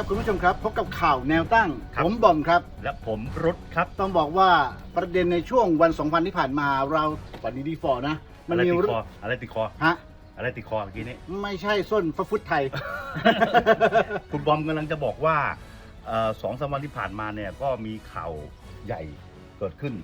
ครับคุณผู้ชมครับพบกับข่าวแนวตั้ง ครับ ผมบอมครับ และผมรุดครับ ต้องบอกว่าประเด็นในช่วงวันสองวันที่ผ่านมาเราวันนี้ดีฟอร์นะ มัอะนไรมีติดเรื่คอองอะไรติดคอ ฮะอะไรติดคอเมื่อกี้นี้ ไม่ใช่ส้นฟฟุตไทย คุณบอมกำลังจะบอกว่าเอ่อสองสามวันที่ผ่านมาเนี่ยก็มีข่าวใหญ่เกิดขึ้น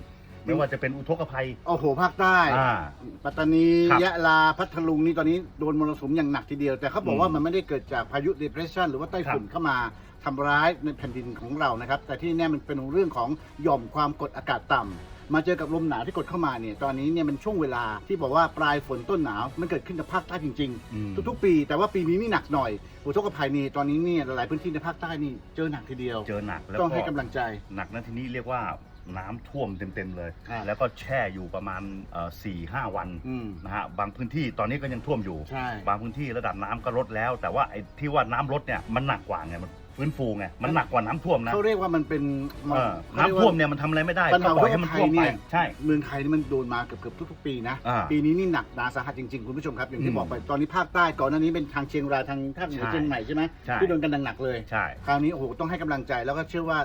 ไม่ว่าจะเป็นอุทกภัย โอ้โหภาคใต้ อ่า ปัตตานีครับยะลาพัทลุงนี่ตอนนี้โดนมรสุมอย่างหนักทีเดียว แต่เขาบอกว่าอืมมันไม่ได้เกิดจากพายุ depression หรือว่าไต้ฝุ่นครับ เข้ามาทำร้ายในแผ่นดินของเรานะครับ แต่ที่แน่มันเป็นเรื่องของหย่อมความกดอากาศต่ำมาเจอกับลมหนาวที่กดเข้ามาเนี่ยตอนนี้เนี่ยมันช่วงเวลาที่บอกว่าปลายฝนต้นหนาวมันเกิดขึ้นกับภาคใต้จริงๆอืมทุกๆ ปี แต่ว่าปีนี้นี่หนักหน่อยอุทกภัยนี่ตอนนี้เนี่ยหลายๆพื้นที่ในภาคใต้นี่เจอหนักทีเดียวเจอหนักแล้วต้องก็ให้กำลังใจ หนักนะทีนี้เรียกว่า น้ำท่วมเต็มๆเลย ครับแล้วก็แช่อยู่ประมาณสี่ห้าวันอืม นะฮะบางพื้นที่ตอนนี้ก็ยังท่วมอยู่ ใช่ บางพื้นที่ระดับน้ำก็ลดแล้ว แต่ว่าไอ้ที่ว่าน้ำลดเนี่ยมันหนักกว่าไงมันฟื้นฟูไงมันหนักกว่าน้ำท่วมนะเขาเรียกว่ามันเป็นเออขารียกน้ำท่วมเนี่ยมันทำอะไรไม่ได้ปัญก็หาปล่อยให้มันท่วมอุทกภัยไปเนี่ย ใช่ เมืองไทยนี่มันโดนมาเกือบๆทุกๆปีนะ อ่าปีนี้นี่หนักหนาสาหัสจริงๆ คุณผู้ชมครับ อย่างที่อืมบอกไปตอนนี้ภาคใต้ก่อนหน้านี้เป็นทางเชียงรายทางภาคเหนือใช่เชียงใหม่ใช่ไหมใช่ ที่โดนกันหนักๆเลย ใช่ คราวนี้โอ้โหต้องให้กำลังใจแล้วก็เชื่อว่า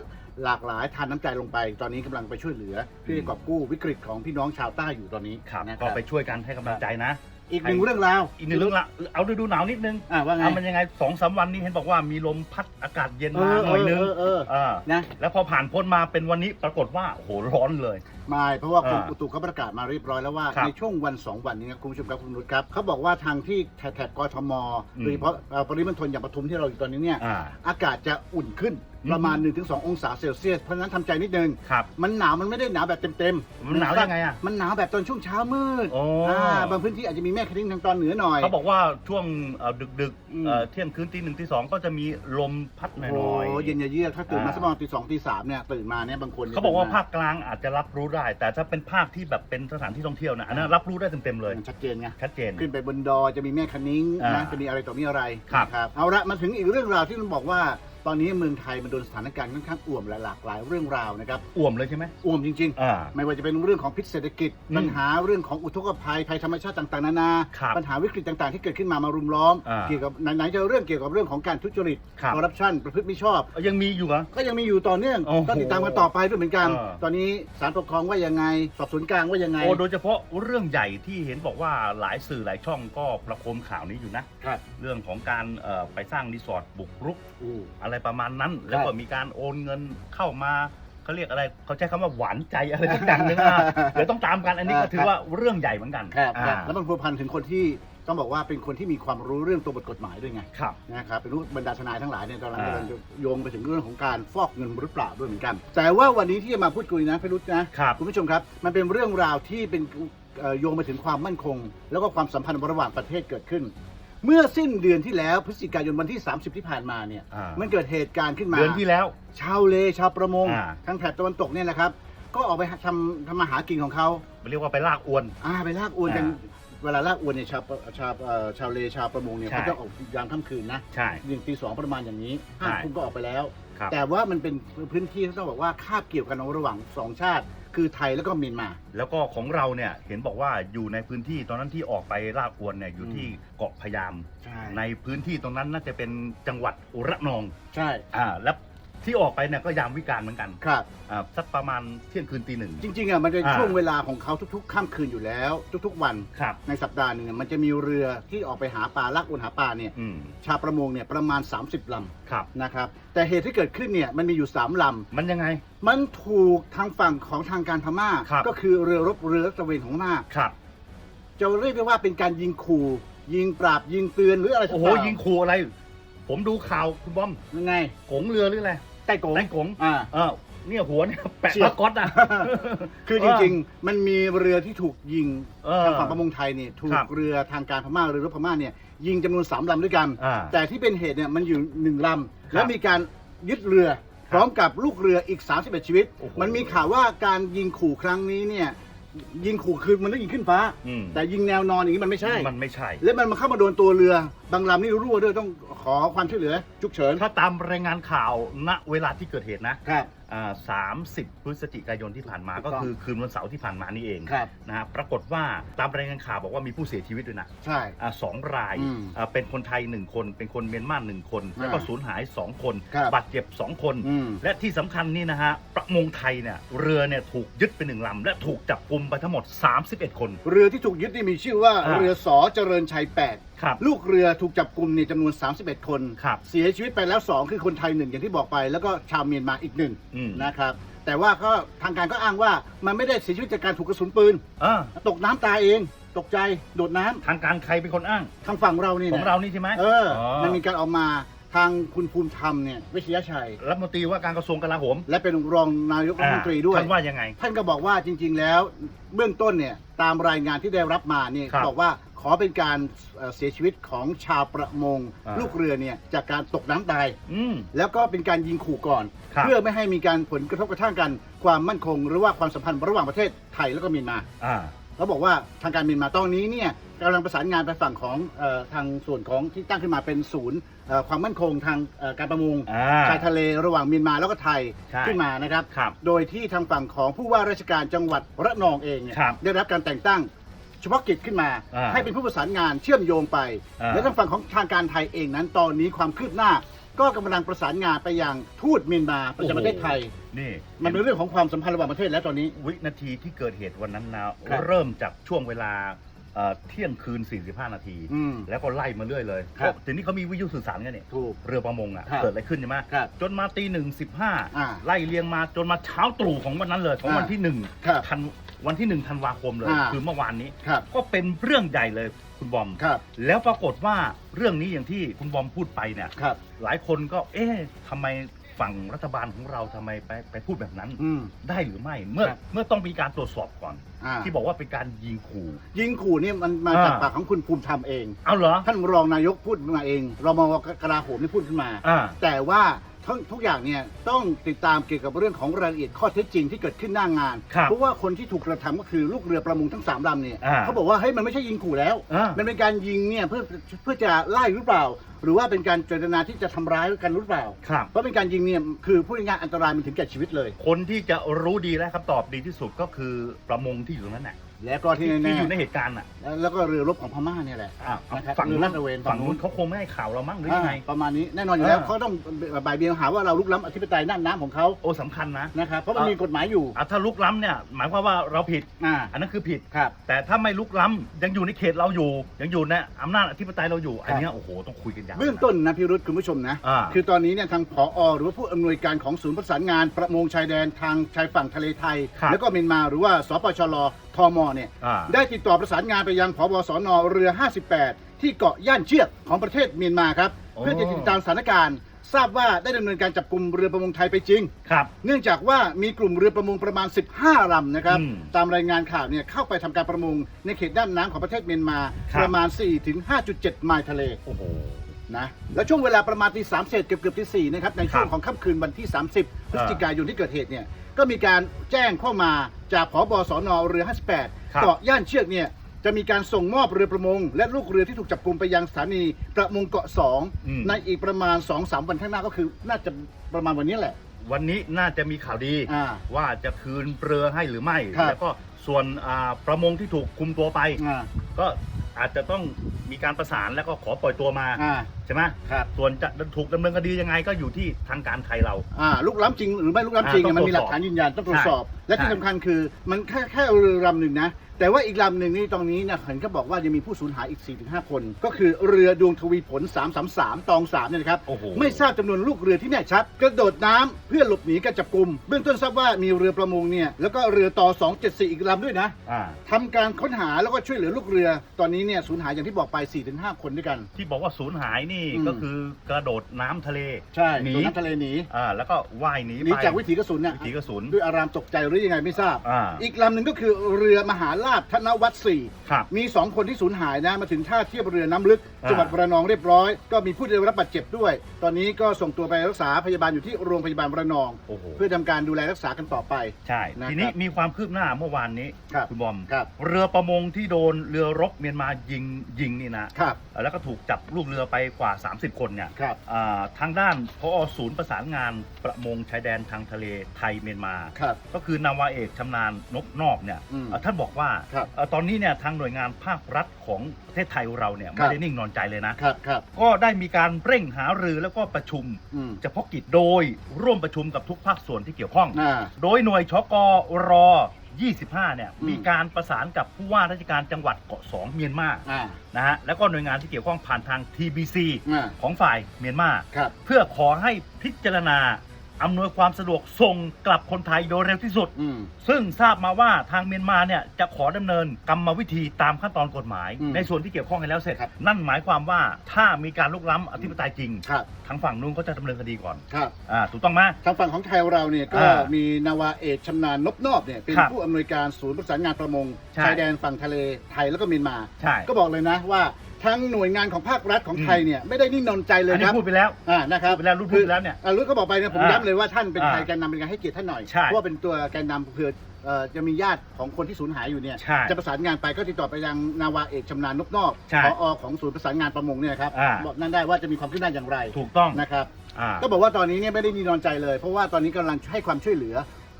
หลากหลายทานน้ำใจลงไป ตอนนี้กำลังไปช่วยเหลือเพื่อจะกอบกู้วิกฤตของพี่น้องชาวใต้อยู่ตอนนี้ครับนะคก็รับไปช่วยกันให้กำลังใจนะ อีกหนึ่งเรื่องราวอีกหนึ่งเรื่องละเอาดูดูหนาวนิดนึงอ่าว่าไงเอามันยังไงสองสามวันนี้เห็นบอกว่ามีลมพัดอากาศเย็นเอมาอหน่อยนึงเออเออเอออ่านะ แล้วพอผ่านพ้นมาเป็นวันนี้ปรากฏว่าโอ้โหร้อนเลย ไม่เพราะว่ากรมอ่าอุตุเขาประกาศมาเรียบร้อยแล้วว่าครับในช่วงวันสองวันนี้นะคุณผู้ชมครับคุณนุชครับเขาบอกว่าทางที่แถบๆกทมอืม โดยเฉพาะเอ่อปริมณฑลอย่างปทุมที่เราอยู่ตอนนี้เนี่ยอ่า อากาศจะอุ่นขึ้นอืม ประมาณ 1-2 องศาเซลเซียส เพราะฉะนั้นทำใจนิดนึง ครับมันหนาวมันไม่ได้หนาวแบบเต็มๆมันหนาวยังไงอะมันหนาวแบบตอนช่วงเช้ามืดโอ้ อ่าบางพื้นที่อาจจะมีแม่คดิ้งทางตอนเหนือหน่อย เขาบอกว่าช่วงเอ่อดึกอืม ๆเอ่อเที่ยงคืนตีหนึ่งตีสองก็จะมีลมพัดหน่โอ้อยโหเย็นเยือกถ้าตื่นมาอ่า สักประมาณตีสองตีสามเนี่ยตื่นมาเนี่ยบางคนนี่เขาบอกว่าตื่นมภาคกลางอาจจะรับรู้ได้ แต่ถ้าเป็นภาคที่แบบเป็นสถานที่ท่องเที่ยวนะอันนั้นรับรู้ได้เต็มๆเลย มันชัดเจนไง ชัดเจน ขึ้นไปบนดอยจะมีแม่คณิ้งอ่านะจะมีอะไรต่อมีอะไรครับ นะเอาละมาถึงอีกเรื่องราวที่มันบอกว่า ตอนนี้เมืองไทยมันโดนสถานการณ์ค่อนข้างอ่วมและหลากหลายเรื่องราวนะครับอ่วมเลยใช่ไหมอ่วมจริงอ่า ๆ ไม่ว่าจะเป็นเรื่องของพิษเศรษฐกิจ อืมปัญหาเรื่องของอุทกภัยภัยธรรมชาติต่างๆนานา ครับปัญหาวิกฤตต่างๆ ที่เกิดขึ้นมามารุมล้อม อ่าเกี่ยวกับไหนๆจะเรื่องเกี่ยวกับเรื่องของการทุจริตครับคอร์รัปชันประพฤติมิชอบยังมีอยู่เหรอ ก็ยังมีอยู่ต่อเนื่องโอ้โหต้องติดตามกันต่อไปด้วยเหมือนกัน เออ ตอนนี้ศาลปกครองว่ายังไง สอบสวนกลางว่ายังไง โอ้โดยเฉพาะเรื่องใหญ่ที่เห็นบอกว่าหลายสื่อหลายช่องก็ประโคมข่าวนี้อยู่นะ ครับ เรื่องของการเอ่อไปสร้างรีสอร์ทบุกรุกอู้อะไรประมาณนั้น แล้วก็มีการโอนเงินเข้ามาเขาเรียกอะไรเขาใช้คำว่าหวานใจอะไรสักอย่างหนึงอะเดี๋ยวต้องตามกันอันนี้ก็ถือว่าเรื่องใหญ่เหมือนกันครับครับอ่าแล้วมันพัวพันถึงคนที่ต้องบอกว่าเป็นคนที่มีความรู้เรื่องตัวบทกฎหมายด้วยไงครับนะครับเป็นรู้บรรดาทนายทั้งหลายเนี่ยกำลังอ่ากำลังจะโยงไปถึงเรื่องของการฟอกเงินหรือเปล่าด้วยเหมือนกัน แต่ว่าวันนี้ที่จะมาพูดคุยนะพี่รุธนะครับคุณผู้ชมครับ มันเป็นเรื่องราวที่เป็นเอ่อโยงไปถึงความมั่นคง แล้วก็ความสัมพันธ์ระหว่างประเทศเกิดขึ้น เมื่อสิ้นเดือนที่แล้วพฤศจิกายนวันที่ 30 ที่ผ่านมาเนี่ยอ่ามันเกิดเหตุการณ์ขึ้นมา เดือนที่แล้ว ชาวเลชาวประมงอ่า ทางแถบตะวันตกเนี่ยนะครับ ก็ออกไปทำทำมาหากินของเขาเรียกว่าไปลากอวน อ่าไปลากอวนกันอ่เวลาลากอวนเนี่ยชาวชาวเอ่อชาวเลชาวประมงเนี่ยใช่ เขาจะออกยามค่ำคืนนะใช่ หนึ่งตีสองประมาณอย่างนี้ห้าใช่ ทุ่มก็ออกไปแล้ว ครับ แต่ว่ามันเป็นพื้นที่ที่ต้องบอกว่าคาบเกี่ยวกันระหว่างสองชาติ คือไทยแล้วก็เมียนมา แล้วก็ของเราเนี่ยเห็นบอกว่าอยู่ในพื้นที่ตอนนั้นที่ออกไปลากอวนเนี่ยอยู่ที่เกาะพะยาม ใช่ในพื้นที่ตรงนั้นน่าจะเป็นจังหวัดอุระนอง ใช่ อ่า แล้ว ที่ออกไปเนี่ยก็ยามวิการเหมือนกันครับ อ่าสักประมาณเที่ยงคืนตีหนึ่ง จริงๆอะมันเป็นอ่า ช่วงเวลาของเขาทุกๆค่ำคืนอยู่แล้ว ทุกๆวันครับในสัปดาห์หนึงเนี่ยมันจะมีเรือที่ออกไปหาปลาลากอวนหาปลาเนี่ยอืมชาวประมงเนี่ยประมาณ 30ลครับำนะครับแต่เหตุที่เกิดขึ้นเนี่ยมันมีอยู่3ลำ มันยังไง มันถูกทางฝั่งของทางการพม่า ครับ ก็คือเรือรบเรือตระเวนของพม่าครับจะเรียกได้ว่าเป็นการยิงขู่ ยิงปราบยิงเตือนหรืออะไรสักโอ้โหอย่างยิงขู่อะไร ผมดูข่าวคุณบอมยังไง กงเรือหรืออะไรใต้กง ไต้กงอ่า เออเนี่ยหัวเนี่ยแปะเฉียบผ้าก๊อตอะ คือจริงๆ มันมีเรือที่ถูกยิงเออทางฝั่งประมงไทยเนี่ยถูครักบเรือทางการพม่าเรือรบพม่าเนี่ยยิงจำนวนสามลำด้วยกัน อ่าแต่ที่เป็นเหตุเนี่ยมันอยู่หนึ่งลครัำบแล้วมีการยึดเรือพร้อมกับลูกเรืออีก 31 ชีวิต โอ้โหมันมีข่าวว่าการยิงขู่ครั้งนี้เนี่ย ยิงขู่คือมันต้องยิงขึ้นฟ้า อืม แต่ยิงแนวนอนอย่างนี้มันไม่ใช่ มันไม่ใช่ แล้วมันมาเข้ามาโดนตัวเรือบางลำนี่รั่วด้วยต้องขอความช่วยเหลือฉุกเฉินถ้าตามรายงานข่าวณเวลาที่เกิดเหตุนะ ครับอ่า 30 พฤศจิกายนที่ผ่านมาถูก็กต้องคือคืนวันเสาร์ที่ผ่านมานี่เองครับ นะฮะปรากฏว่าตามรายงานข่าวบอกว่ามีผู้เสียชีวิตด้วยนะใช่ อ่าสองรายอืมอ่าเป็นคนไทย 1 คน เป็นคนเมียนมาหนึ่งคน แล้วก็อ่าสูญหาย 2 คนครับ บาดเจ็บ 2 คน อืม และที่สำคัญนี่นะฮะประมงไทยเนี่ยเรือเนี่ยถูกยึดไปหนึ่งลำและถูกจับกลุ่มไปทั้งหมด 31 คน เรือที่ถูกยึดนี่มีชื่อว่าอ่า เรือสอเจริญชัย ครับ8ลูกเรือถูกจับกลุ่มนี่จำนวน 31 คนครับเสียชีวิตไปแล้ว 2 คือคนไทยหนึ่งอย่างที่บอกไป แล้วก็ชาวเมียนมาอีกหนึ่งอืม นะครับแต่ว่าก็ทางการก็อ้างว่ามันไม่ได้เสียชีวิตจากการถูกกระสุนปืน อ่าตกน้ำตายเอง ตกใจโดดน้ำทางการใครเป็นคนอ้าง ทางฝั่งเรานี่ของนะเรานี่ใช่ไหมเอออ๋อมันมีการออกมาทางคุณภูมิธรรมเนี่ยวิชยชัย รัฐมนตรีว่าการกระทรวงกลาโหมและเป็นรองนายกรัฐมนตรีด้วย ท่านว่ายังไง ท่านก็บอกว่าจริง ๆ แล้วเบื้องต้นเนี่ยตามรายงานที่ได้รับมาเนี่ยครับ บอกว่า ขอเป็นการเอ่อเสียชีวิตของชาวประมง อ่า ลูกเรือเนี่ยจากการตกน้ำตาย อืม แล้วก็เป็นการยิงขู่ก่อน ครับ เพื่อไม่ให้มีการผลกระทบกระทั่งกัน ความมั่นคง หรือว่าความสัมพันธ์ระหว่างประเทศไทยแล้วก็เมียนมาอ่า เขาบอกว่าทางการเมียนมาตอนนี้เนี่ยกำลังประสานงานไปฝั่งของเออทางส่วนของที่ตั้งขึ้นมาเป็นศูนย์เอ่อความมั่นคงทางเอ่อการประมงอ่าชายทะเลระหว่างเมียนมาแล้วก็ไทยใช่ ขึ้นมานะครับ ครับ โดยที่ทางฝั่งของผู้ว่าราชการจังหวัดระนองเองเนี่ยครับได้รับการแต่งตั้ง เฉพาะกิจขึ้นมา อ่าให้เป็นผู้ประสานงานเชื่อมโยงไป อ่า และทางฝั่งของทางการไทยเองนั้น ตอนนี้ความคืบหน้า ก็กำลังประสานงานไปยังทูตเมียนมาประจำประเทศไทย นี่มันเป็นเรื่องของความสัมพันธ์ระหว่างประเทศแล้วตอนนี้ วินาทีที่เกิดเหตุวันนั้นนะครับเริ่มจากช่วงเวลาเอ่อเที่ยงคืน 45 นาที อืม แล้วก็ไล่มาเรื่อยเลยครับ ทีนี้เขามีวิทยุสื่อสารกันเนี่ย ถูก เรือประมงอะ ครับเกิดอะไรขึ้นใช่ไหมครับจนมาตีหนึ่งสิบห้าอ่าไล่เรียงมาจนมาเช้าตรู่ของวันนั้นเลย ของวันอ่าที่หนึ่งครับธัน วันที่หนึ่งธันวาคมเลย อ่า คือเมื่อวานนี้ ครับ ก็เป็นเรื่องใหญ่เลยคุณบอม ครับ แล้วปรากฏว่าเรื่องนี้อย่างที่คุณบอมพูดไปเนี่ย ครับ หลายคนก็ เอ๊ะทำไมฝั่งรัฐบาลของเราทำไมไปไปพูดแบบนั้น อืม ได้หรือไม่ เมื่อครับ เมื่อต้องมีการตรวจสอบก่อน อ่า ที่บอกว่าเป็นการยิงขู่ ยิงขู่เนี่ยมันมาจากอ่า ปากของคุณภูมิธรรมเอง เอาเหรอท่านรองนายกพูดมาเองรมกลาโหมนี่พูดขึ้นมา อ่า แต่ว่า ทั้งทุกอย่างเนี่ยต้องติดตามเกี่ยวกับเรื่องของรายละเอียดข้อเท็จจริงที่เกิดขึ้นหน้างาน ครับเพราะว่าคนที่ถูกกระทำก็คือลูกเรือประมงทั้งสามลำเนี่ยอ่าเขาบอกว่าเฮ้ยมันไม่ใช่ยิงขู่แล้ว อ่ามันเป็นการยิงเนี่ยเพื่อเพื่อจะไล่หรือเปล่า หรือว่าเป็นการเจตนาที่จะทำร้ายกันหรือเปล่า ครับ เพราะเป็นการยิงเนี่ยคือพูดง่ายๆอันตรายมันถึงแก่ชีวิตเลย คนที่จะรู้ดีและคำตอบดีที่สุดก็คือประมงที่อยู่ตรงนั้นแหละ แล้วก็ที่ที่แน่อยู่ในเหตุการณ์อะๆแล้วก็เรือรบของพม่าเนี่ยแหละ อะนะครับฝั่งนู้เรือนลาดตระเวนฝั่ฝั่งงนู้นู้นนเขาคงไม่ให้ข่าวเรามั้งหรือยังไง อ่าประมาณนี้แน่นอนอยู่แล้วอ่า เขาต้องบ่ายเบียงหาว่าเราลุกล้ำอธิปไตยน่านน้ำของเขาโอ้สำคัญนะ นะครับเพราะมันอ่ามี มีกฎหมายอยู่อะถ้าลุกล้ำเนี่ย หมายความว่าเราผิด อ่าอันนั้นคือผิด ครับ แต่ถ้าไม่ลุกล้ำยังอยู่ในเขตเราอยู่ ยังอยู่ในอำนาจอธิปไตยเราอยู่ครับอันเนี้ยโอ้โหต้องคุยกันยาว เบื้องต้นนะพี่รุธคุณผู้ชมนะ อ่า คือตอนนี้เนี่ยทางผอหรือว่าผู้อำนวยการของศูนย์ประสานงานประมงชายแดนทางชายฝั่งทะเลไทย ครับแล้วก็เมียนมาหรือว่าสปชรทมเนี่ยอ่า ได้ติดต่อประสานงานไปยังผบสนเรือ 58 ที่เกาะย่านเชือกของประเทศเมียนมาครับ โอ้ เพื่อจะติดตามสถานการณ์ ทราบว่าได้ดำเนินการจับกลุ่มเรือประมงไทยไปจริง ครับ เนื่องจากว่ามีกลุ่มเรือประมงประมาณ 15ลำนะครับ อืมตามรายงานข่าวเนี่ยเข้าไปทำการประมงในเขตด้านน้ำของประเทศเมียนมาครับ ประมาณ 4-5.7 ไมล์ทะเล โอ้โห นะแล้วช่วงเวลาประมาณตีสามเศษเกือบเกือบตีสี่นะครับในช่วงครับของค่ำคืนวันที่ 30 พฤศจิกายนที่เกิดเหตุเนี่ย ก็มีการแจ้งเข้ามาจากผบสนเรือครับ58 เกาะย่านเชือกเนี่ยจะมีการส่งมอบเรือประมง และลูกเรือที่ถูกจับกลุ่มไปยังสถานีประมงเกาะอืม2ในอีกประมาณ 2-3 วันข้างหน้าก็คือน่าจะประมาณวันนี้แหละ วันนี้น่าจะมีข่าวดีอ่าว่าจะคืนเรือให้หรือไม่ครับแล้วก็ส่วนอ่าประมงที่ถูกคุมตัวไปอ่าก็อาจจะต้องมีการประสานแล้วก็ขอปล่อยตัวมาอ่าใช่ไหมครับส่วนจะถูกดำเนินคดียังไงก็อยู่ที่ทางการไทยเรา อ่าลูกล้ำจริงหรือไม่ลูกล้ำจริงอ่าเนี่ยมันมีหต้ลัองกตรวจสอบฐานยืนยันต้องตรวจสอบใช่และที่ใช่สำคัญคือมันแค่แค่เรือลำหนึ่งนะ แต่ว่าอีกลำหนึ่งนี่ตรงนี้เนี่ยเห็นเขาบอกว่ายังมีผู้สูญหายอีก 4-5 คน ก็คือเรือดวงทวีผล 333 ตอง3เนี่ยนะครับ โอ้โห ไม่ทราบจำนวนลูกเรือที่แน่ชัด กระโดดน้ำเพื่อหลบหนีการจับกลุ่มเบื้องต้นทราบว่ามีเรือประมงเนี่ยแล้วก็เรือต่อ274 อีกลำด้วยนะ อ่า ทำการค้นหาแล้วก็ช่วยเหลือลูกเรือ ตอนนี้เนี่ยสูญหายอย่างที่บอกไป 4-5 คนด้วยกัน ที่บอกว่าสูญหายนี่อืม ก็คือกระโดดน้ำทะเลใช่หนีโดนน้ำทะเลหนีอ่าแล้วก็ว่ายหนีหนีไปจากวิถีกระสุนเนี่ยวิถีกระสุนด้วยอารามตกใจหรือยังไงไม่ทราบ อ่าอีกลำหนึ่งก็คือเรือมหาลาภธนวัฒน์สี่ ครับ มีสองคนที่สูญหายนะ มาถึงท่าเทียบเรือน้ำลึก อ่า จังหวัดระนองเรียบร้อย ก็มีผู้ได้รับบาดเจ็บด้วย ตอนนี้ก็ส่งตัวไปรักษาพยาบาลอยู่ที่โรงพยาบาลระนอง โอ้โหเพื่อทำการดูแลรักษากันต่อไป ใช่ นะครับทีนี้มีความคืบหน้าเมื่อวานนี้ครับ ณบอม ครับ เรือประมงที่โดนเรือรบเมียนมายิงยิงนี่นะครับ แล้วก็ถูกจับลูกเรือไปกว่า 30 คนเนี่ยครับ อ่าทางด้านพอศูนย์ประสานงานประมงชายแดนทางทะเลไทยเมียนมา ครับ ก็คือนาวาเอกชำนาญนกนอกเนี่ยอืมเอ่อท่านบอกว่าครับเอ่อตอนนี้เนี่ยทางหน่วยงานภาครัฐของประเทศไทยเราเนี่ยครัไม่บ ได้นิ่งนอนใจเลยนะ ครับครับก็ได้มีการเร่งหารือแล้วก็ประชุมอืมเฉพาะกิจโดยร่วมประชุมกับทุกภาคส่วนที่เกี่ยวข้อง อ่า โดยหน่วยชกร 25 เนี่ย อืม มีการประสานกับผู้ว่าราชการจังหวัดเกาะสองเมียนมาอ่านะฮะแล้วก็หน่วยงานที่เกี่ยวข้องผ่านทาง TBC อ่าของฝ่ายเมียนมา ครับ เพื่อขอให้พิจารณา อำนวยความสะดวกส่งกลับคนไทยโดยเร็วที่สุด อืม ซึ่งทราบมาว่าทางเมียนมาเนี่ยจะขอดำเนินกรรมวิธีตามขั้นตอนกฎหมาย อืมในส่วนที่เกี่ยวข้องกันแล้วเสร็จ ครับ นั่นหมายความว่าถ้ามีการลุกล้ำอธิปไตยจริง ครับทางฝั่งนู้นเขาจะดำเนินคดีก่อนครับ อ่าถูกต้องไหม ทางฝั่งของไทยเราเนี่ยก็อ่ามีนาวาเอกชำนาญนบนอบเนี่ยเป็นครับผู้อำนวยการศูนย์ประสานงานประมงใช่ ชายแดนฝั่งทะเลไทยแล้วก็เมียนมา ใช่ ก็บอกเลยนะว่า ทั้งหน่วยงานของภาครัฐของอืมไทยเนี่ยไม่ได้นิ่งนอนใจเลยอันคนี้รับพูดไปแล้ว อ่านะครับพูดไปแล้วรุ่นพูดไปแล้วเนี่ยอ่ารุ่นก็บอกไปนะผมอ่าย้ำเลยว่าท่านเป็นอ่าใครแกนนำเป็นการให้เกียรติท่านหน่อยใช่เพราะว่าเป็นตัวแกนนำเพื่อเอ่อจะมีญาติของคนที่สูญหายอยู่เนี่ยใช่จะประสานงานไปก็ติดต่อไปยังนาวาเอกชำนาญนกนอกใช่พอของศูนย์ประสานงานประมงเนี่ยครับอ่า บอกนั่นได้ว่าจะมีความคืบหน้าอย่างไรถูกต้องนะครับ อ่า ก็บอกว่าตอนนี้เนี่ยไม่ได้นิ่งนอนใจเลย เพราะว่าตอนนี้กำลังให้ความช่วยเหลือ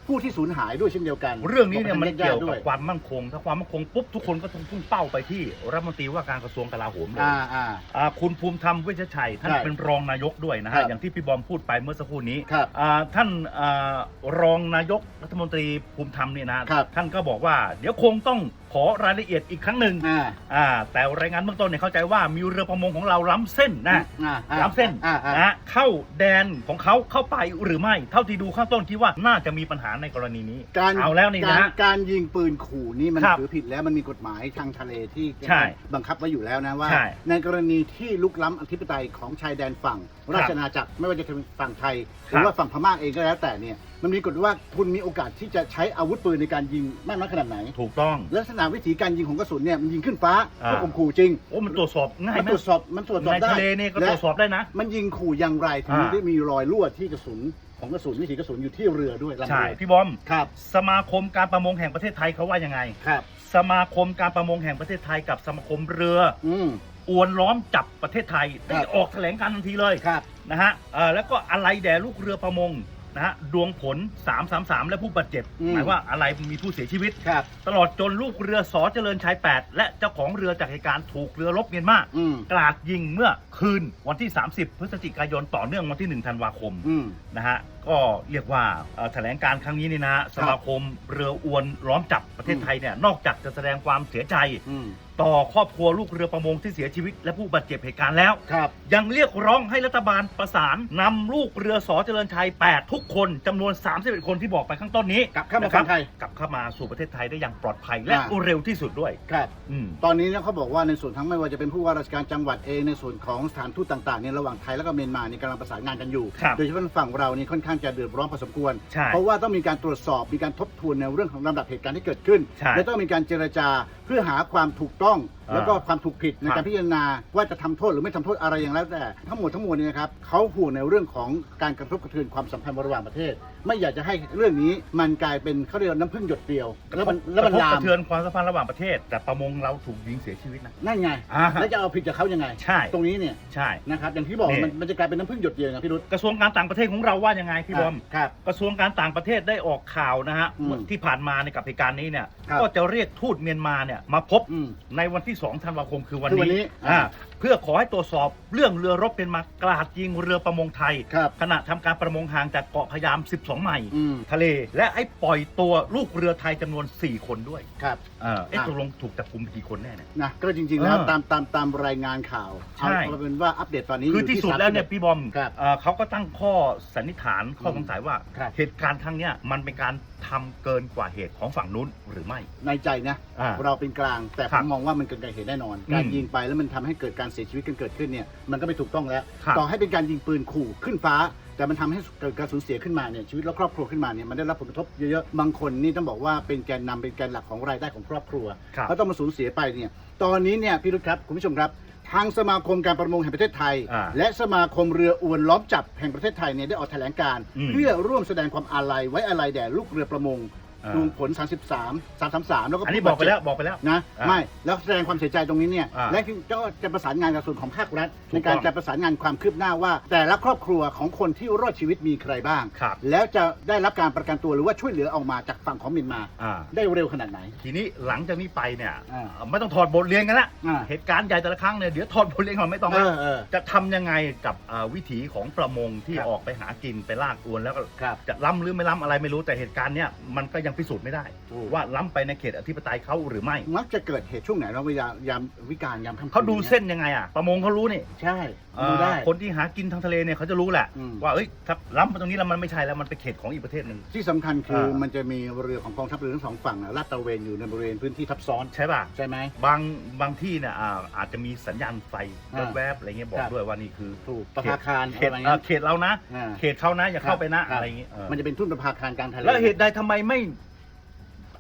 ผู้ที่สูญหายด้วยเช่นเดียวกันเรื่องนี้เนี่ยมันบอเกี่ยวด้กับความมั่นคง ถ้าความมั่นคงปุ๊บทุกคนก็ต้องพุ่งเป้าไปที่รัฐมนตรีว่าการกระทรวงกลาโหมเลยอ่าอ่าอ่าคุณภูมิธรรมเวชชัย ท่านใช่เป็นรองนายกด้วยนะครัฮะบอย่างที่พี่บอมพูดไปเมื่อสักครู่นี้ครับอ่าท่านอ่ารองนายกรัฐมนตรีภูมิธรรมเนี่ยนะครับท่านก็บอกว่าเดี๋ยวคงต้อง ขอรายละเอียดอีกครั้งหนึ่งอ่าอ่า แต่รายงานเบื้องต้นเนี่ยเข้าใจว่ามีเรือประมงของเราล้ำเส้นนะอ่าอ่าล้ำเส้นอ่าอ่า นะฮะเข้าแดนของเขาเข้าไปหรือไม่ เท่าที่ดูข้างต้นคิดว่าน่าจะมีปัญหาในกรณีนี้การเอาแล้วนี่การนะการยิงปืนขู่นี่มันครับถือผิดแล้วมันมีกฎหมายทางทะเลที่ใช่บังคับไว้อยู่แล้วนะว่า ใช่ในกรณีที่ลุกล้ำอธิปไตยของชายแดนฝั่ง ราชอาณาจักรไม่ว่าจะเป็นฝั่งไทย หรือว่าฝั่งพม่าเองก็แล้วแต่เนี่ยมันมีกฎว่าคุณมีโอกาสที่จะใช้อาวุธปืนในการยิงมากน้อยขนาดไหน ถูกต้อง ลักษณะวิธีการยิงของกระสุนเนี่ยมันยิงขึ้นฟ้าอ่า เพื่อข่มขู่จริงโอ้มันตรวจสอบง่ายมันไหมตรวจสอบมันตรวจสอบในได้ทะเลเนี่ยก็และตรวจสอบได้นะ มันยิงขู่อย่างไรถึงอ่า ได้มีรอยรั่วที่กระสุนของกระสุนวิถีกระสุนอยู่ที่เรือด้วยลำใช่เรือพี่บอม ครับสมาคมการประมงแห่งประเทศไทยเขาว่ายังไง ครับ สมาคมการประมงแห่งประเทศไทยกับสมาคมเรือ อืม อวนล้อมจับประเทศไทย ได้ครับ ออกแถลงการณ์ทันทีเลยครับ นะฮะเอ่อแล้วก็อะไรแด่ลูกเรือประมง นะฮะดวงผล 333 และผู้บาดเจ็บ อืม หมายว่าอะไรมีผู้เสียชีวิต ครับ ตลอดจนลูกเรือสอเจริญชัย 8 และเจ้าของเรือจากเหตุการณ์ถูกเรือรบเมียนมาอืมกราดยิงเมื่อคืนวันที่ 30 พฤศจิกายนต่อเนื่องวันที่ 1 ธันวาคมอืม นะฮะ ก็เรียกว่าเอ่อแถลงการครั้งนี้นี่นะฮะสมาคมเรืออวนล้อมจับประเทศไทยเนี่ยนอกจากจะแสดงความเสียใจอืมต่อครอบครัวลูกเรือประมงที่เสียชีวิต และผู้บาดเจ็บเหตุการณ์แล้วครับยังเรียกร้องให้รัฐบาลประสานนำลูกเรือสอเจริญชัย 8 ทุกคนจำนวน 31 คนที่บอกไปข้างต้นนี้กลับเข้ามานะครับฝั่งไทยกลับเข้ามาสู่ประเทศไทยได้อย่างปลอดภัยและอ่าเร็วที่สุดด้วยครับอืมตอนนี้เนี่ยเขาบอกว่าในส่วนทั้งไม่ว่าจะเป็นผู้ว่าราชการจังหวัดเองในส่วนของสถานทูตต่างๆเนี่ยระหว่างไทยแล้วก็เมียนมานี่กำลังประสานงานกันอยู่ครับโดยเฉพาะฝั่งเรานี่ค่อนข้างจะเดือดร้อนพอสมควร ใช่เพราะว่าต้องมีการตรวจสอบมีการทบทวนในเรื่องของลำดับเหตุการณ์ที่เกิดขึ้น ใช่ และต้องมีการเจรจาเพื่อหาความถูกต้องอ่าแล้วก็ความถูกผิดในครัการบพิจารณาว่าจะทำโทษหรือไม่ทำโทษอะไรอย่างแล้วแต่ทั้งหมดทั้งมวลเนี่ยนะครับเขาห่วงในเรื่องของการกระทบกระเทือนความสัมพันธ์ระหว่างประเทศ ไม่อยากจะให้เรื่องนี้มันกลายเป็นเขาเรียกว่าน้ำพึ่งหยดเดียว แล้วมันแล้วมันกระทบลากมระเทือนความสัมพันธ์ระหว่างประเทศ แต่ประมงเราถูกยิงเสียชีวิตนะนั่นไงอ่าแล้วจะเอาผิดจากเขายังไง ใช่ ตรงนี้เนี่ยใช่นะครับอย่างที่บอกนี่มันมันจะกลายเป็นน้ำพึ่งหยดเดียวไงพี่รุธกระทรวงการต่างประเทศของเราว่ายังไงพี่บอมครับกระทรวงการต่างประเทศได้ออกข่าวนะฮะอืมที่ผ่านมาในกับเหตุการณ์นี้เนี่ยครับก็จะเรียกทูตเมียนมาเนี่ยมาพบอืมในวันที่2ธันวาคมคือวันคือวันนี้นี้อ่าอ่า เพื่อขอให้ตรวจสอบเรื่องเรือรบเป็นมากราดยิงเรือประมงไทย ครับ ขณะทำการประมงห่างจากเกาะพะยาม 12 ไมล์อืมทะเล และให้ปล่อยตัวลูกเรือไทยจำนวน 4 คนด้วย ครับ เออเอ๊ะอ่าตกลงถูกจับกุมกี่คนแน่เนี่ย นะก็จริงๆแล้วเออตามตามตามรายงานข่าวใช่ เอาเอาเป็นว่าอัปเดตตอนนี้คือที่สุดแล้วเนี่ย31 พี่บอมครับเอ่อเขาก็ตั้งข้อสันนิษฐานข้อสงสัยว่า ครับ เหตุการณ์ครั้งเนี้ยมันเป็นการทำเกินกว่าเหตุของฝั่งนู้นหรือไม่ในใจนะ อ่า เราเป็นกลางแต่คผรับมมองว่ามันเกินกว่าเหตุแน่นอน การอืมยิงไปแล้วมันทำให้เกิดการเสียชีวิตกันเกิดขึ้นเนี่ยมันก็ไม่ถูกต้องแล้ว ครับ ต่อให้เป็นการยิงปืนขู่ขึ้นฟ้า แต่มันทำให้เกิดการสูญเสียขึ้นมาเนี่ยชีวิตและครอบครัวขึ้นมาเนี่ยมันได้รับผลกระทบเยอะๆบางคนนี่ต้องบอกว่าเป็นแกนนำเป็นแกนหลักของรายได้ของครอบครัว ครับ เขาต้องมาสูญเสียไปเนี่ย ตอนนี้เนี่ยพี่รุธครับคุณผู้ชมครับ ทางสมาคมการประมงแห่งประเทศไทย อ่าและสมาคมเรืออวนล้อมจับแห่งประเทศไทยเนี่ยได้ออกแถลงการณ์อืมเพื่อร่วมแสดงความอาลัยไว้อาลัยแด่ลูกเรือประมง อ่าดวงผล 33 333 แล้วก็อันนี้ผู้บอกไปาดเจ็แล้วบอกไปแล้ว นะอ่าไม่แล้วแสดงความเสียใจตรงนี้เนี่ยอ่าและก็จะประสานงานกับส่วนของภาครัฐ ถูในกต้องการจะประสานงานความคืบหน้าว่า แต่ละครอบครัวของคนที่รอดชีวิตมีใครบ้าง ครับ แล้วจะได้รับการประกันตัวหรือว่าช่วยเหลือออกมาจากฝั่งของเมียนมา อ่า ได้เร็วขนาดไหน ทีนี้หลังจากนี้ไปเนี่ยอ่าไม่ต้องถอดบทเรียนกันละอ่า เหตุการณ์ใหญ่แต่ละครั้งเนี่ยเดี๋ยวถอดบทเรียนก่อนไม่ต้องเอละอเออ จะทำยังไงกับอ่าวิถีของประมงที่ครับ ออกไปหากินไปลากอวนแล้วก็ครับ จะล้ำหรือไม่ล้ำอะไรไม่รู้แต่เหตุการณ์เนี้ยมันก็ยังพิสูจน์ไม่ได้ถูกว่าล้ำไปในเขตอธิปไตยเขาหรือไม่มักจะเกิดเหตุช่วงไหนเราเวลายามวิการยามค่ำคืนเขาดูยเส้นยังไงอะประมงเขารู้นี่ใช่เอ่อดูได้คนที่หากินทางทะเลเนี่ยเขาจะรู้แหละ อืม ว่าเอ้ยถ้าล้ำไปตรงนี้แล้วมันไม่ใช่แล้วมันเป็นเขตของอีกประเทศหนึ่ง ที่สำคัญคือเออมันจะมีเรือของกองทัพเรือทั้งสองฝั่งน่ะลาดตระเวนอยู่ในบริเวณพื้นที่ทับซ้อนใช่ป่ะ ใช่ไหม บางบางที่เนี่ยอ่าอาจจะมีสัญญาณไฟอ่าแวบๆอะไรเงี้ยบอครักบ ด้วยว่านี่คือถูกประภาคารเขอะไรตอย่างเอ่เงี้อยเขตเรานะ อ่า เขตเขานะอย่าเข้าไปนะคบอะไรอย่างเงี้ยเออมันจะเป็นทุ่นประภาคารกลางทะเลแล้วเหตุใดทำไมไม่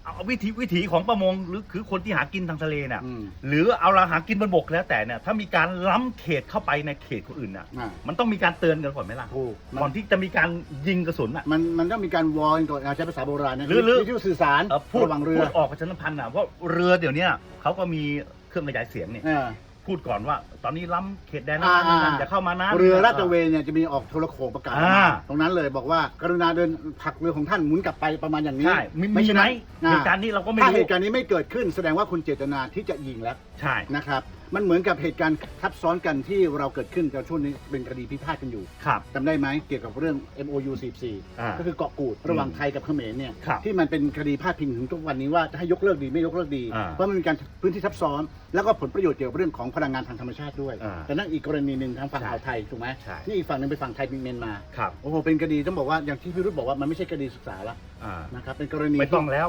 เอาวิถีวิถีของประมงหรือคือคนที่หากินทางทะเลเนี่ยอืม หรือเอาเราหากินบนบกแล้วแต่เนี่ยถ้ามีการล้ำเขตเข้าไปในเขตคนอื่นน่ะ อ่ามันต้องมีการเตือนกันก่อนไหมล่ะถูกมัก่อนนที่จะมีการยิงกระสุนอะ มันมันต้องมีการวอลก่อนอาใช้ภาษาโบราณนะหรือหรือ วิทยุสื่อสารเอ่อพูดระหว่างเรือพูดออกประชาสัมพันธ์อะว่าเรือเดี๋ยวเนี้ยเขาก็มีเครื่องขยายเสียงเนี่ย เออ พูดก่อนว่า ตอนนี้ล้ำเขตแดนอ่านั้นอ่าอย่าเข้ามานะ เรือลาดตระเวนเนี่ยจะมีออกโทรโขงประกาศออกมาอ่า ตรงนั้นเลยบอกว่ากรุณาเดินผลักเรือของท่านหมุนกลับไปประมาณอย่างนี้ใช่มีมีฉะไหมนั้นเหตุการณ์นี้เราก็ไม่ถ้ารู้เหตุการณ์นี้ไม่เกิดขึ้นแสดงว่าคุณเจตนาที่จะยิงแล้วใช่ นะครับ มันเหมือนกับเหตุการณ์ทับซ้อนกันที่เราเกิดขึ้นในช่วงนี้เป็นคดีพิพาทกันอยู่ครับ จำได้ไหมเกี่ยวกับเรื่อง MOU อ่า44ก็คือเกาะกูดระหว่างไทยกับเขมรเนี่ยครับที่มันเป็นคดีพาดพิงถึงทุกวันนี้ว่าจะให้ยกเลิกดีไม่ยกเลิกดี อ่าเพราะมันมีการพื้นที่ทับซ้อน แล้วก็ผลประโยชน์เกี่ยวกับเรื่องของพลังงานทางธรรมชาติด้วย อ่าแต่นั่นอีกกรณีหนึ่งทางฝั่งใช่อ่าวไทยถูกไหมใช่ นี่อีกฝั่งหนึงเป็นฝั่งไทยเป็นเมียนมาครับโอ้โหเป็นคดีต้องบอกว่าอย่างที่พี่รุธบอกว่ามันไม่ใช่คดีศึกษาละอ่านะครับเป็นกรณีไม่ต้องแล้ว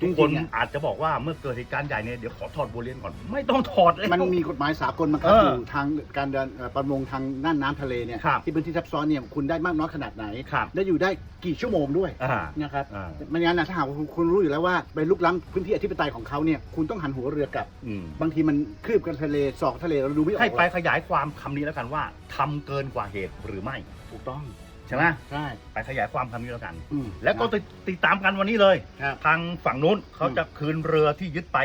จริทุงๆกคนอะ อาจจะบอกว่าเมื่อเกิดเหตุการณ์ใหญ่เนี่ยเดี๋ยวขอถอดบทเรียนก่อน ไม่ต้องถอดเลย มันมีกฎหมายสากลบังคับเออออยู่ทางการเดินเอ่อประมงทางน่านน้ำทะเลเนี่ยครับ ที่พื้นที่ทับซ้อนเนี่ยคุณได้มากน้อยขนาดไหน ครับและอยู่ได้กี่ชั่วโมงด้วยอ่า นะครับอ่า ไม่งั้นนะถ้าหากว่าคุณคุณรู้อยู่แล้วว่าไปลุกล้ำพื้นที่อธิปไตยของเขาเนี่ยคุณต้องหันหัวเรือกลับ อืมบางทีมันคืบกันทะเลสอกทะเลเราดูไม่ออกให้ไปหรอกขยายความคำนี้แล้วกันว่าทำเกินกว่าเหตุหรือไม่ ถูกต้อง ใช่ไหมใช่ ไปขยายความคำนี้แล้วกัน อืมแล้วก็นะติดติดตามกันวันนี้เลย ครับ ทางฝั่งนู้นเขาจะคืนเรือที่ยึดไป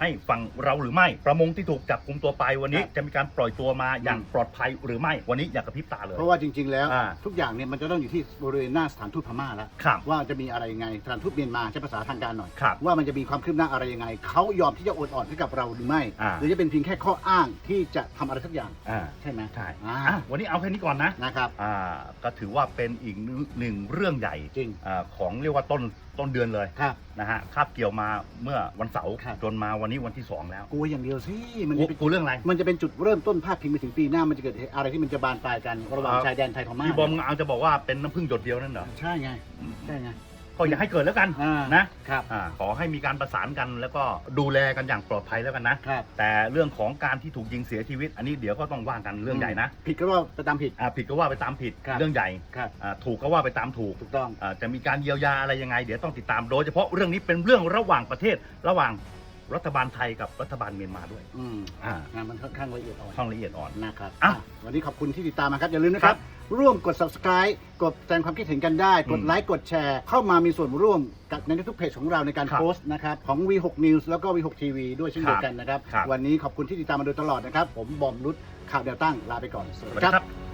ให้ฝั่งเราหรือไม่ ประมงที่ถูกจับกุมตัวไปวันนี้ ครับ จะมีการปล่อยตัวมาอย่างอืมปลอดภัยหรือไม่วันนี้อย่ากระพริบตาเลย เพราะว่าจริง ๆ แล้ว อ่า ทุกอย่างเนี่ยมันจะต้องอยู่ที่บริเวณหน้าสถานทูตพม่าแล้ว ครับ ว่าจะมีอะไรยังไงสถานทูตเมียนมาใช้ภาษาทางการหน่อย ครับว่ามันจะมีความคืบหน้าอะไรยังไง เขายอมที่จะโอนอ่อนให้กับเราหรือไม่ อ่า หรือจะเป็นเพียงแค่ข้ออ้างที่จะทำอะไรสักอย่างอ่าใช่ไหมใช่อ่าอะวันนี้เอาแค่นี้ก่อนนะนะครับ อ่าก็ถือว่าเป็นอีกหนึ่งเรื่องใหญ่จริงอาของเรียกว่าต้น ต้นเดือนเลยครับ นะฮะคาบเกี่ยวมาเมื่อวันเสาร์ครับ จนมาวันนี้วันที่สองแล้วกลัวอย่างเดียวสิมันกูจะเป็นกูเรื่องอะไร มันจะเป็นจุดเริ่มต้นพาดพิงไปถึงปีหน้ามันจะเกิดอะไรที่มันจะบานปลายกันระหว่างอ่าชายแดนไทยพม่าพี่บอมเอาจะบอกว่าเป็นน้ำพึ่งหยดเดียวนั่นเหรอ ใช่ไงใช่ไง ก็อย่าให้เกิดแล้วกันอ่านะครับ อ่าขอให้มีการประสานกันแล้วก็ดูแลกันอย่างปลอดภัยแล้วกันนะ ครับ แต่เรื่องของการที่ถูกยิงเสียชีวิต อันนี้เดี๋ยวก็ต้องว่ากันเรื่องใหญ่นะผิดก็ว่าไปตามผิด อ่าผิดก็ว่าไปตามผิดครับ เรื่องใหญ่ครับ อ่าถูกก็ว่าไปตามถูก ถูกต้อง อ่าจะมีการเยียวยาอะไรยังไง เดี๋ยวต้องติดตามโดยเฉพาะเรื่องนี้เป็นเรื่องระหว่างประเทศระหว่าง รัฐบาลไทยกับรัฐบาลเมียนมาด้วย อืมอ่างานมันค่อนข้างละเอียดอ่อนช่องละเอียดอ่อน นะครับอะอะวันนี้ขอบคุณที่ติดตามนะครับ อย่าลืมนะครับ ร่วมกด subscribe กดแสดงความคิดเห็นกันได้ กดอืมไลค์กดแชร์เข้ามามีส่วนร่วมกับในทุกเพจของเราในการครับโพสต์นะครับ ของ V6 News แล้วก็ V6 TV ด้วยเช่นเดียวกันนะครับ ครับ วันนี้ขอบคุณที่ติดตามมาโดยตลอดนะครับ ผมบอมรุตข่าวเดลตั้งลาไปก่อนสวัสสวัสดีดีคครับ รับ